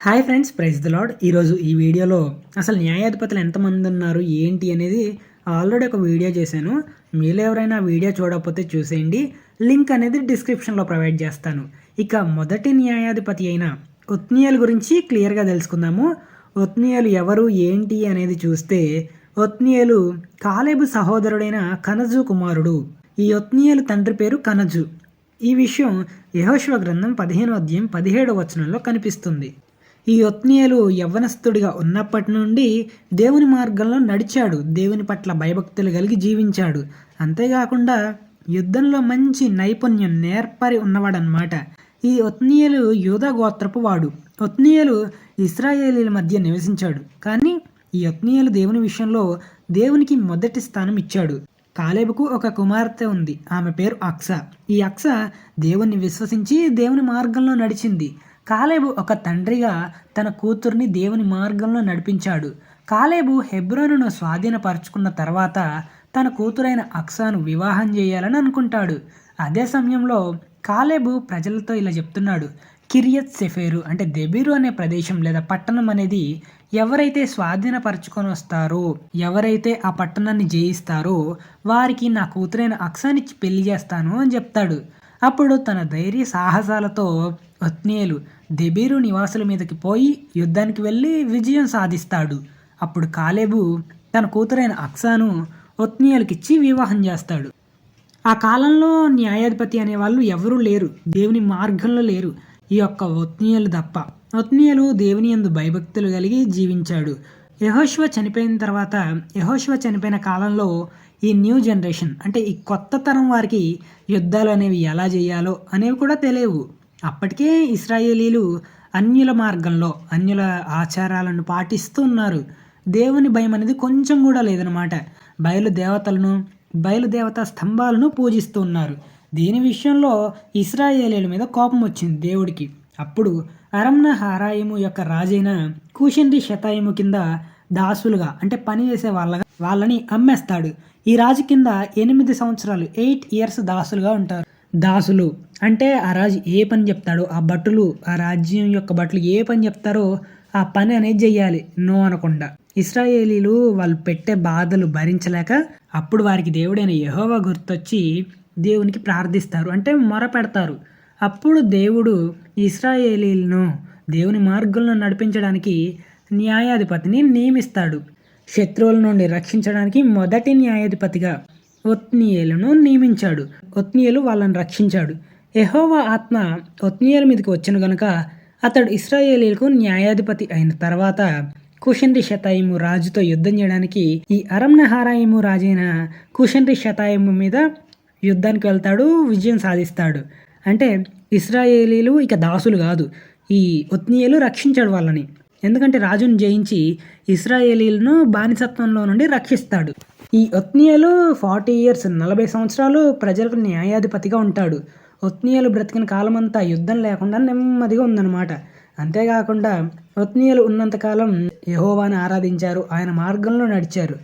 Hi friends praise the Lord ఈరోజు ఈ వీడియోలో అసలు న్యాయాధిపతులు ఎంతమంది ఉన్నారు ఏంటి అనేది ఆల్రెడీ ఒక వీడియో చేశాను. మీరు ఎవరైనా వీడియో చూడకపోతే చూసేయండి. లింక్ అనేది డిస్క్రిప్షన్లో ప్రొవైడ్ చేస్తాను. ఇక మొదటి న్యాయాధిపతి అయిన ఒత్నియల్ గురించి క్లియర్గా తెలుసుకుందాము. ఒత్నియలు ఎవరు ఏంటి అనేది చూస్తే ఒత్నియలు కాలేబు సహోదరుడైన కనజు కుమారుడు. ఈ ఒత్నియలు తండ్రి పేరు కనజు. ఈ విషయం యహోశివ గ్రంథం పదిహేను అధ్యాయం పదిహేడు వచనంలో కనిపిస్తుంది. ఈ ఒత్నియలు యవ్వనస్థుడిగా ఉన్నప్పటి నుండి దేవుని మార్గంలో నడిచాడు. దేవుని పట్ల భయభక్తులు కలిగి జీవించాడు. అంతేకాకుండా యుద్ధంలో మంచి నైపుణ్యం నేర్పరి ఉన్నవాడనమాట ఈ ఒత్నీయులు యూదా గోత్రపు వాడు. ఒత్నీయులు ఇస్రాయేలీల మధ్య నివసించాడు. కానీ ఈ ఒత్నియలు దేవుని విషయంలో దేవునికి మొదటి స్థానం ఇచ్చాడు. కాలేబుకు ఒక కుమార్తె ఉంది. ఆమె పేరు అక్స. ఈ అక్స దేవుణ్ణి విశ్వసించి దేవుని మార్గంలో నడిచింది. కాలేబు ఒక తండ్రిగా తన కూతుర్ని దేవుని మార్గంలో నడిపించాడు. కాలేబు హెబ్రోనును స్వాధీనపరుచుకున్న తర్వాత తన కూతురైన అక్సాను వివాహం చేయాలని అనుకుంటాడు. అదే సమయంలో కాలేబు ప్రజలతో ఇలా చెప్తున్నాడు. కిరియత్ సెఫేరు అంటే దెబీరు అనే ప్రదేశం లేదా పట్టణం అనేది ఎవరైతే స్వాధీనపరచుకొని వస్తారో ఎవరైతే ఆ పట్టణాన్ని జయిస్తారో వారికి నా కూతురైన అక్సానిచ్చి పెళ్ళి చేస్తాను అని చెప్తాడు. అప్పుడు తన ధైర్య సాహసాలతో ఒత్నియేలు దెబీరు నివాసుల మీదకి పోయి యుద్ధానికి వెళ్ళి విజయం సాధిస్తాడు. అప్పుడు కాలేబు తన కూతురైన అక్సాను ఒత్నియలకిచ్చి వివాహం చేస్తాడు. ఆ కాలంలో న్యాయాధిపతి అనే వాళ్ళు ఎవరూ లేరు. దేవుని మార్గంలో లేరు. ఈ యొక్క ఒత్నియలు తప్ప. ఒత్నియలు దేవుని యందు భయభక్తులు కలిగి జీవించాడు. యహోశివ చనిపోయిన తర్వాత యహోశివ చనిపోయిన కాలంలో ఈ న్యూ జనరేషన్ అంటే ఈ కొత్త తరం వారికి యుద్ధాలు అనేవి ఎలా చేయాలో అనేవి కూడా తెలియవు. అప్పటికే ఇస్రాయేలీలు అన్యుల మార్గంలో అన్యుల ఆచారాలను పాటిస్తూ ఉన్నారు. దేవుని భయం అనేది కొంచెం కూడా లేదనమాట బయలు దేవతలను బయలుదేవత స్తంభాలను పూజిస్తూ ఉన్నారు. దీని విషయంలో ఇస్రాయేలీల మీద కోపం వచ్చింది దేవుడికి. అప్పుడు అరమ్న హారాయిము యొక్క రాజైన కూషండి శతాయిము కింద దాసులుగా అంటే పని చేసే వాళ్ళగా వాళ్ళని అమ్మేస్తాడు. ఈ రాజు కింద ఎనిమిది సంవత్సరాలు ఎయిట్ ఇయర్స్ దాసులుగా ఉంటారు. దాసులు అంటే ఆ రాజు ఏ పని చెప్తాడో ఆ భటులు ఆ రాజ్యం యొక్క భటులు ఏ పని చెప్తారో ఆ పని అనేది చెయ్యాలి. నో అనకుండా ఇస్రాయేలీలు వాళ్ళు పెట్టే బాధలు భరించలేక అప్పుడు వారికి దేవుడైన యహోవా గుర్తొచ్చి దేవునికి ప్రార్థిస్తారు. అంటే మొర పెడతారు. అప్పుడు దేవుడు ఇస్రాయేలీలను దేవుని మార్గంలో నడిపించడానికి న్యాయాధిపతిని నియమిస్తాడు. శత్రువుల నుండి రక్షించడానికి మొదటి న్యాయాధిపతిగా ఒత్నియేలును నియమించాడు. ఒత్నియేలు వాళ్ళని రక్షించాడు. ఎహోవా ఆత్మ ఒత్నియేలు మీదకి వచ్చిన గనుక అతడు ఇస్రాయేలీలకు న్యాయాధిపతి అయిన తర్వాత కుషండి శతాయిము రాజుతో యుద్ధం చేయడానికి ఈ అరంనహారాయిము రాజైన కుషన్రి శతాయిము మీద యుద్ధానికి వెళ్తాడు విజయం సాధిస్తాడు. అంటే ఇస్రాయేలీలు ఇక దాసులు కాదు. ఈ ఒత్నీయులు రక్షించాడు వాళ్ళని. ఎందుకంటే రాజును జయించి ఇస్రాయేలీలను బానిసత్వంలో నుండి రక్షిస్తాడు. ఈ ఒత్నియలు ఫార్టీ ఇయర్స్ నలభై సంవత్సరాలు ప్రజలకు న్యాయాధిపతిగా ఉంటాడు. ఒత్నియలు బ్రతికిన కాలమంతా యుద్ధం లేకుండా నెమ్మదిగా ఉందన్నమాట. అంతేకాకుండా ఒత్నియలు ఉన్నంతకాలం యహోవాని ఆరాధించారు ఆయన మార్గంలో నడిచారు.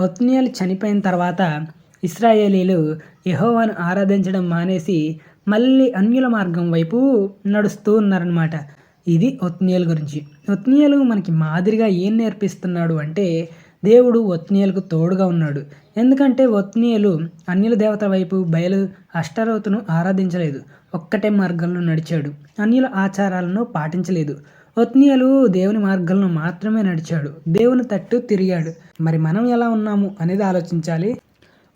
ఒత్నియలు చనిపోయిన తర్వాత ఇస్రాయేలీలు యహోవాను ఆరాధించడం మానేసి మళ్ళీ అన్యుల మార్గం వైపు నడుస్తూ ఉన్నారనమాట ఇది ఒత్నియల్ గురించి. ఒత్నియలు మనకి మాదిరిగా ఏం నేర్పిస్తున్నాడు అంటే దేవుడు ఒత్నియలకు తోడుగా ఉన్నాడు. ఎందుకంటే ఒత్నియలు అన్యుల దేవత వైపు బయలు అష్టరవతును ఆరాధించలేదు. ఒక్కటే మార్గంలో నడిచాడు. అన్యుల ఆచారాలను పాటించలేదు. ఒత్నియలు దేవుని మార్గంలో మాత్రమే నడిచాడు. దేవుని తట్టు తిరిగాడు. మరి మనం ఎలా ఉన్నాము అనేది ఆలోచించాలి.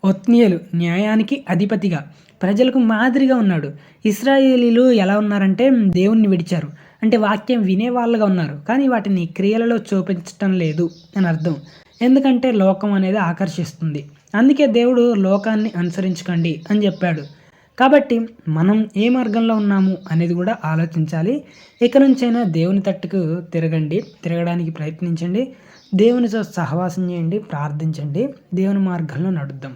ఒత్నియలు న్యాయానికి అధిపతిగా ప్రజలకు మాదిరిగా ఉన్నాడు. ఇస్రాయేలీలు ఎలా ఉన్నారంటే దేవుణ్ణి విడిచారు. అంటే వాక్యం వినేవాళ్ళుగా ఉన్నారు. కానీ వాటిని క్రియలలో చూపించటం లేదు అని అర్థం. ఎందుకంటే లోకం అనేది ఆకర్షిస్తుంది. అందుకే దేవుడు లోకాన్ని అనుసరించకండి అని చెప్పాడు. కాబట్టి మనం ఏ మార్గంలో ఉన్నాము అనేది కూడా ఆలోచించాలి. ఇక నుంచైనా దేవుని తట్టుకు తిరగండి తిరగడానికి ప్రయత్నించండి. దేవునితో సహవాసం చేయండి ప్రార్థించండి. దేవుని మార్గంలో నడుద్దాం.